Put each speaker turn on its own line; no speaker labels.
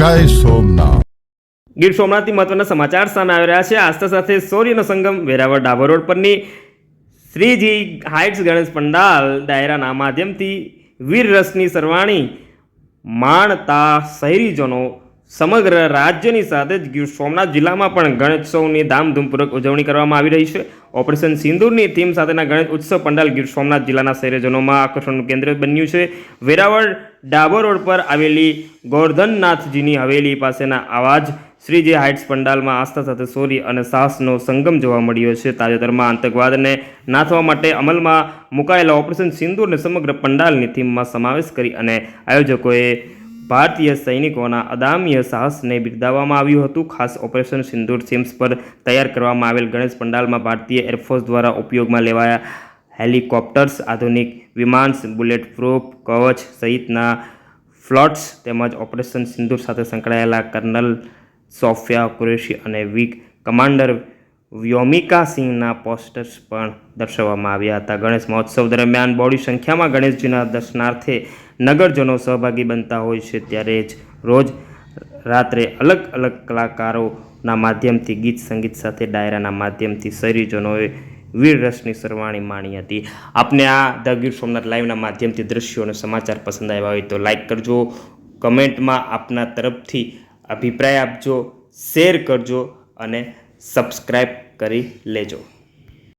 જય સોમનાથ.
ગીર સોમનાથથી મહત્વના સમાચાર સામે આવી રહ્યા છે. આસ્થા સાથે સૌર્યનો સંગમ વેરાવળ ડાભર રોડ પરની શ્રીજી હાઇટ્સ ગણેશ પંડાલ ડાયરાના માધ્યમથી વીર રસની સરવાણી માણતા શહેરીજનો સમગ્ર રાજ્યની સાથે જ ગીર સોમનાથ જિલ્લામાં પણ ગણેશોત્સવની ધામધૂમપૂર્વક ઉજવણી કરવામાં આવી રહી છે. ઓપરેશન સિંદૂરની થીમ સાથેના ગણેશ ઉત્સવ પંડાલ ગીર સોમનાથ જિલ્લાના શહેરીજનોમાં આકર્ષણનું કેન્દ્ર બન્યું છે. વેરાવળ ડાબર રોડ પર આવેલી ગોરધનનાથજીની હવેલી પાસેના આવાજ શ્રીજી હાઇટ્સ પંડાલમાં આસ્થા સાથે સોરી અને સાહસનો સંગમ જોવા મળ્યો છે. તાજેતરમાં આતંકવાદને નાથવા માટે અમલમાં મુકાયેલા ઓપરેશન સિંદૂરને સમગ્ર પંડાલની થીમમાં સમાવેશ કરી અને આયોજકોએ ભારતીય સૈનિકોના અદામ્ય સાહસને બિરદાવવામાં આવ્યું હતું. ખાસ ઓપરેશન સિંદૂર થીમ્સ પર તૈયાર કરવામાં આવેલ ગણેશ પંડાલમાં ભારતીય એરફોર્સ દ્વારા ઉપયોગમાં લેવાયા હેલિકોપ્ટર્સ, આધુનિક વિમાન્સ બુલેટ પ્રૂફ કવચ સહિતના ફ્લોટ્સ તેમજ ઓપરેશન સિંદૂર સાથે સંકળાયેલા કર્નલ સોફિયા કુરેશી અને વીક કમાન્ડર વ્યોમિકા સિંહના પોસ્ટર્સ પણ દર્શાવવામાં આવ્યા હતા. ગણેશ મહોત્સવ દરમિયાન બહોળી સંખ્યામાં ગણેશજીના દર્શનાર્થે નગરજનો સહભાગી બનતા હોય છે. ત્યારે જ રોજ રાત્રે અલગ અલગ કલાકારોના માધ્યમથી ગીત સંગીત સાથે ડાયરાના માધ્યમથી શહેરીજનોએ વીર રસની સરવાણી માણી હતી. આપને આ ધ ગીર સોમનાથ લાઈવના માધ્યમથી દ્રશ્યો અને સમાચાર પસંદ આવ્યા હોય તો લાઈક કરજો, કમેન્ટમાં આપના તરફથી અભિપ્રાય આપજો, શેર કરજો અને સબસ્ક્રાઈબ કરી લેજો.